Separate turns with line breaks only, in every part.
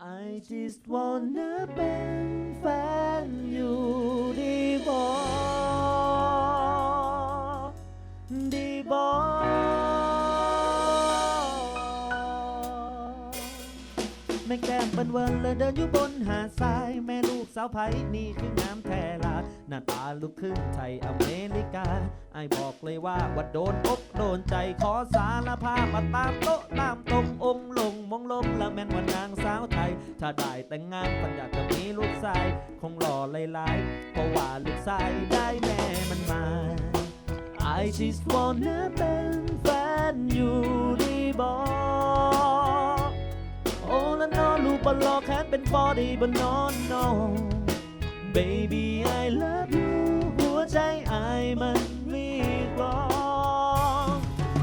I just wanna เป็ ป็นเวิร์นเลยเดินอยู่บนหาดทราย แม่ลูกสาวไผ่นี่คืองามแท้ลาหน้าตาลูกครึ่งไทยอเมริกาไอ้บอกเลยว่าว่าโดนอกโดนใจขอสารภาพมาตามโต๊ะตามตรงองค์ลงมองลงละแม่นว่านางสาวไทย ถ้าได้แต่งงานปัญญากจะมีลูกชาย คงหล่อหลายๆเพราะว่าลูกชายได้แม่มันมา I just wanna เป็นแฟนอยู่ บอลลอแค่เป็นฟอดีบนนอนนอน Baby I love you หัวใจไอมันมีกรอง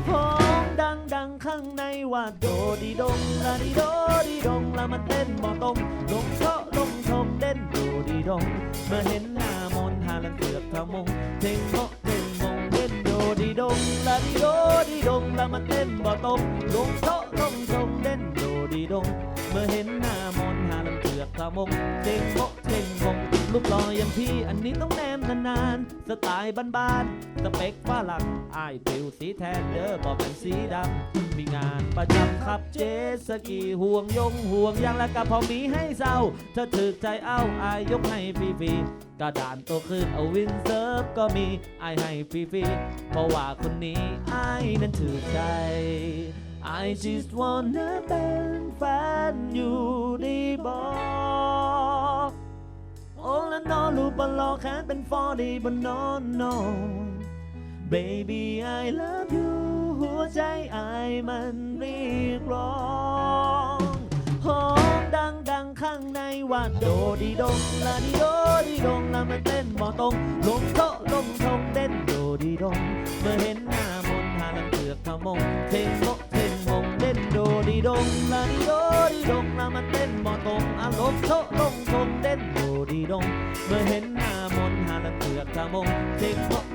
ห้องดังดังข้างในว่าโดดีดงละดีโดดีดงละมันเต้นบ่ตรงลงเชาะลงชมเด่นโดดีดงเมื่อเห็นหน้ามนต์หาลังเกือบทะมงเท่งโมะเท่งมงเด่นโดดีดงละดีโดดีดงละมันเต้นบ่ตรงลงเชาะลงชมเด่นโด ดีดง เมื่อเห็นหน้ามนหาลังเกือบทะมงเท่งโมะเท่งมงลูกล่ออย่างพี่อันนี้ต้องแนมนานๆ สไตล์บ้านๆ สเปคฝรั่งอายผิวสีแทนเด้อบอกเป็นสีดำ มีงานประจำขับเจสกีห่วงยงห่วงยางและกะพอมีให้เศร้าถ้าถึกใจเอ้าอายยกให้ฟรีๆกระดานโตขึ้นเอาวินเซิร์ฟก็มีอายให้ฟรีๆเพราะว่าคนนี้อายนั้นถือใจ I just wanna เป็นแฟนอยู่ดีบอโอ้ละนอลูกบอลลอแขนเป็นฟอดีบนนอนนอน Baby I love you หัวใจไอมันเรียกร้องหอมดังดังข้างในว่าโดดีดงละดีโดดีดงละมันเต้นบ่ตรงลงโตะลงทงเต้นโดดีดงเมื่อเห็นหน้ามนต์หาลังเกือกขมงเทงโม ดงลาดีโดดีดงลามันเต้นบ่ตรงอารมณ์โต๊ะลงทงเต้นโดดีดง เมื่อเห็นหน้ามนหาละเกือกขมงเท่งโมะเท่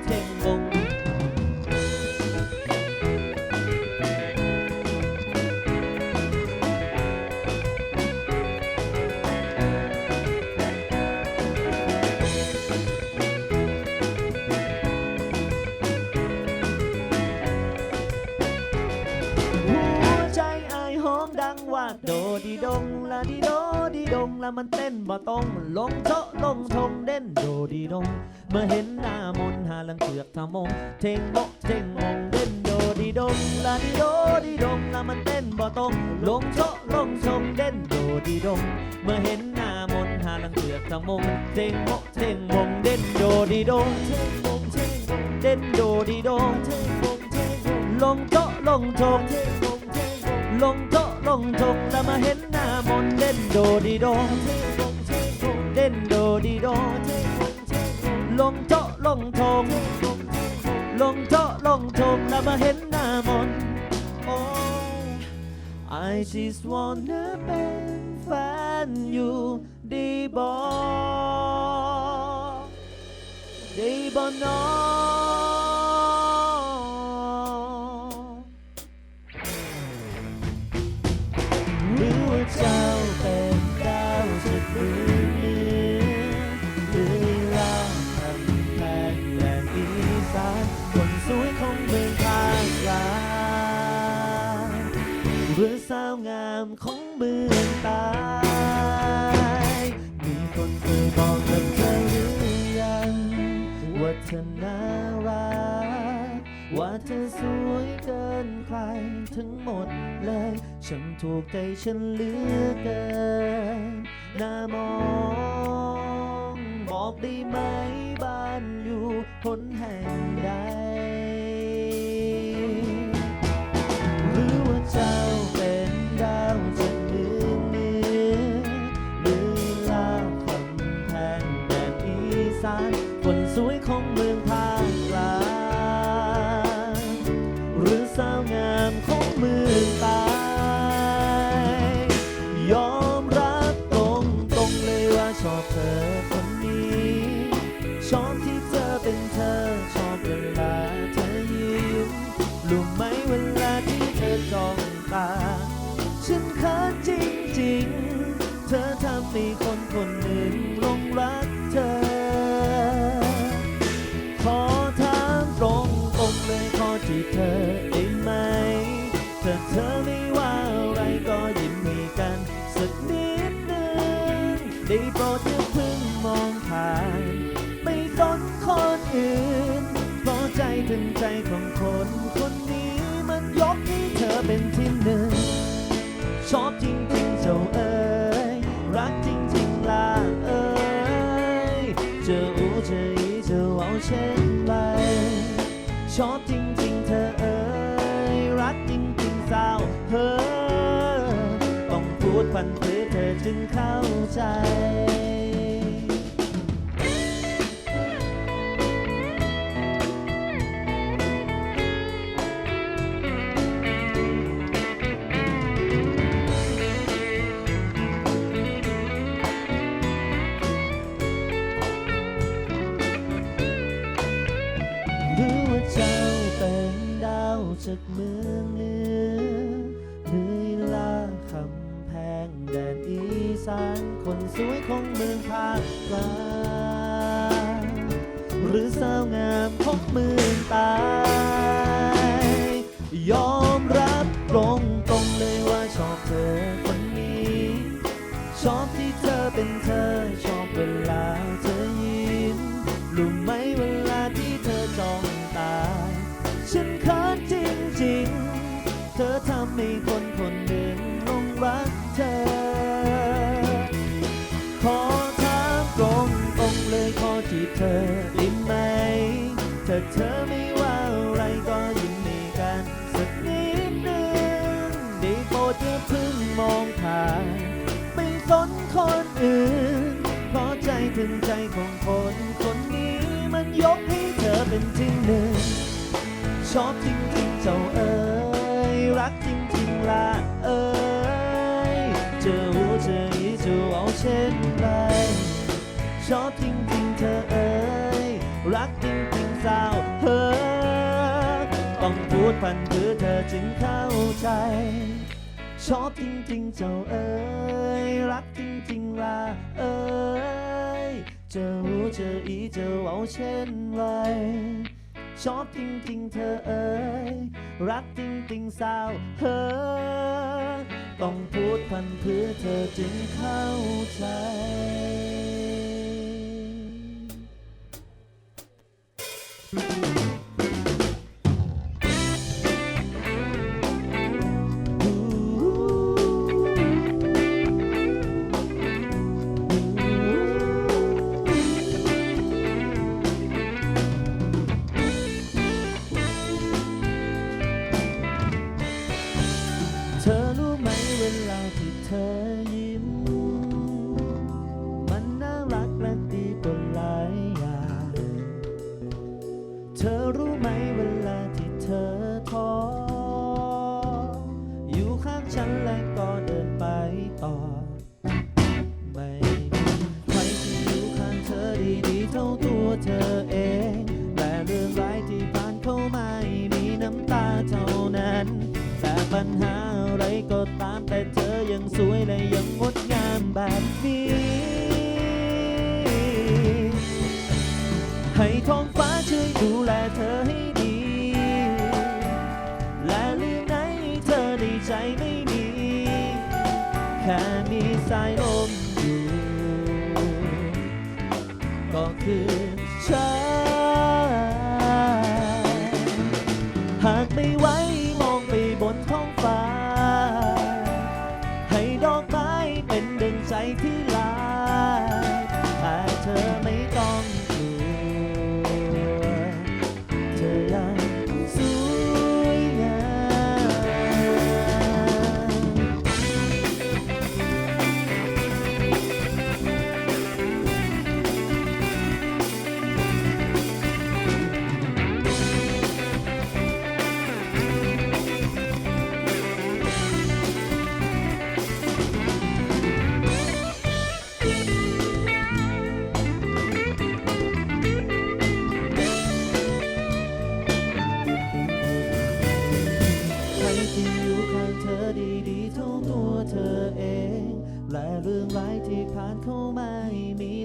งม นเต้นบ่ตรงลงโตะลงทงเด่นโดดีดงเมื่อเห็นหน้ามนหาลังเกือกทำมงเท่งโมเท่งมงเด่นโดดีดงละดีโดดีดงละมันเต้นบ่ตรงลงโตะลงทงเด่นโดดีดงเมื่อเห็นหน้ามนหาลังเกือกทำมงเท่งโมเท่งมงเด่นโดดีดงเท่งมงเท่งมงเด่นโดดีดงเท่งมงเท่งมงลงโตะลงทงมงเท่งมงลงโตะ ลงทงแล้วมาเห็นหน้ามนเด่นโดดีโดเด่นโดดีโดลงโต๊ะลงทงลงโต๊ะลงทงแล้วมาเห็นหน้ามนต์โอ้ I just wanna เป็นแฟนอยู่ดีบอดีบอนอาวงามของเมืองตายมีคนเคยบอกกับเธอหรือยังว่าเธอน่ารักว่าเธอสวยเกินใครทั้งหมดเลย ฉันถูกใจฉันเหลือเกินน่ามองบอกได้ไหมบ้านอยู่คนแห่งใด อบเธอคนนี้ชอบที่เธอเป็นเธอชอบ side. สาวงามของมือตา ถึงใจของคนคนนี้มันยกให้เธอเป็นที่หนึ่ง ชอบจริงจริงเจ้าเอ๋ยรักจริงจริงละเอ๋ยเจอหูเจออีจะเอาเช่นไร ชอบจริงจริงเธอเอ๋ยรักจริงจริงสาวเฮ้อต้องพูดพันถือเธอจึงเข้าใจ ชอบจริงจริงเจ้าเอ๋ยรักจริงจริงละเอ๋ย เจะหูเจะอีเจะเว้าเช่นไรชอบจริงจริงเธอเอ๋ยรักจริงๆสาวเธอต้องพูดพันเพื่อเธอจึงเข้าใจ thank you ที่เธอยิ้ม แค่มีสายลมอยู่ก็คือ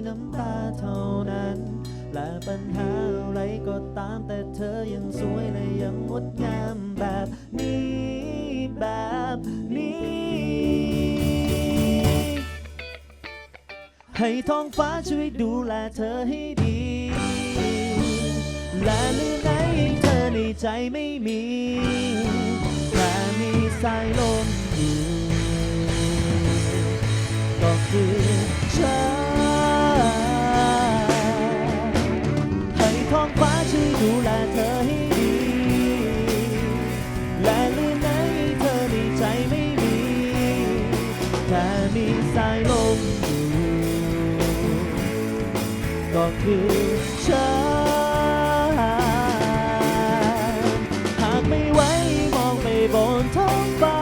น้ำตาเท่านั้น และปัญหาอะไรก็ตามแต่เธอยังสวยและยังงดงามแบบนี้แบบนี้ ให้ท้องฟ้าช่วยดูแลเธอให้ดี และเรื่องไหเธอในใจไม่มีแต่มีสาย ก็คือฉันหากไม่ไหวมองไปบนท้องฟ้า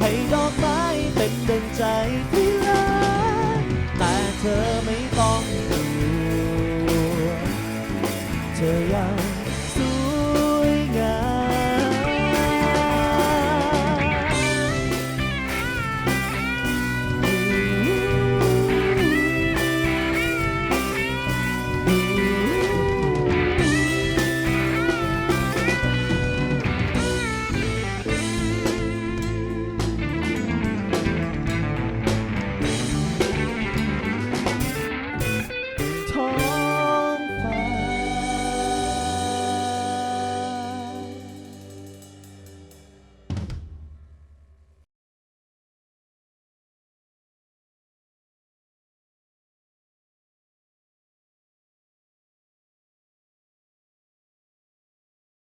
ให้ดอกไม้เป็นดังใจที่รักแต่เธอ